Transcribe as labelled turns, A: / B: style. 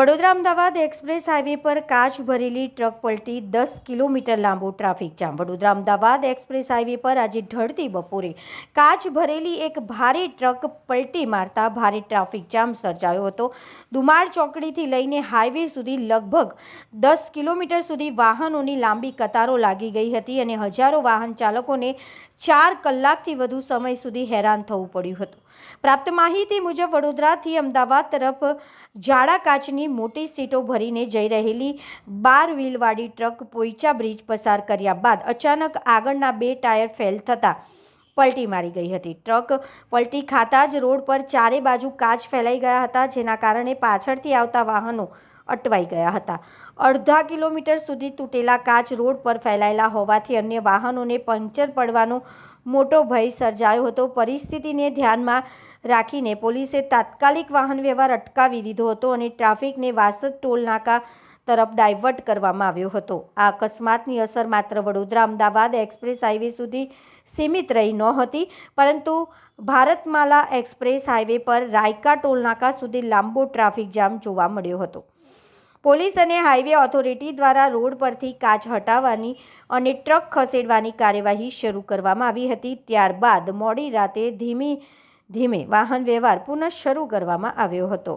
A: Vadodara Ahmedabad express highway પર કાચ ભરેલી ટ્રક પલટી દસ કિલોમીટર લાંબો traffic jam. Vadodara Ahmedabad express highway પર આજે ઢળતી બપોરે કાચ ભરેલી એક ભારે ટ્રક પલટી મારતા ભારે ટ્રાફિક જામ સર્જાયો હતો. દુમાળ ચોકડીથી લઈને હાઈવે સુધી લગભગ દસ કિલોમીટર સુધી વાહનોની લાંબી કતારો લાગી ગઈ હતી અને હજારો વાહન ચાલકોને ચાર કલાકથી વધુ સમય સુધી હેરાન થવું પડ્યું હતું. પ્રાપ્ત માહિતી મુજબ, વડોદરાથી અમદાવાદ તરફ જાડા કાચની મોટી સીટો ભરીને જઈ રહેલી બાર વ્હીલવાળી ટ્રક પોઈચા બ્રિજ પસાર કર્યા બાદ અચાનક આગળના બે ટાયર ફેલ થતાં પલટી મારી ગઈ હતી. ટ્રક પલટી ખાતા જ રોડ પર ચારે બાજુ કાચ ફેલાઈ ગયા હતા, જેના કારણે પાછળથી આવતા વાહનો અટવાઈ ગયા હતા. અડધા કિલોમીટર સુધી તૂટેલા કાચ રોડ પર ફેલાયેલા હોવાથી અન્ય વાહનોને પંચર પડવાનો મોટો ભય સર્જાયો હતો. પરિસ્થિતિને ધ્યાનમાં રાખીને પોલીસે તાત્કાલિક વાહન વ્યવહાર અટકાવી દીધો હતો અને ટ્રાફિકને વાસદ ટોલ નાકા તરફ ડાયવર્ટ કરવામાં આવ્યો હતો. આ અકસ્માતની અસર માત્ર વડોદરા, અમદાવાદ એક્સપ્રેસ હાઈવે સુધી સીમિત રહી નહોતી, પરંતુ ભારતમાલા એક્સપ્રેસ હાઈવે પર રાયકા ટોલનાકા સુધી લાંબો ટ્રાફિક જામ જોવા મળ્યો હતો. પોલીસ અને હાઈવે ઓથોરિટી દ્વારા રોડ પરથી કાચ હટાવવાની અને ટ્રક ખસેડવાની કાર્યવાહી શરૂ કરવામાં આવી હતી. ત્યારબાદ મોડી રાતે ધીમી ધીમે વાહન વ્યવહાર પુનઃ શરૂ કરવામાં આવ્યો હતો.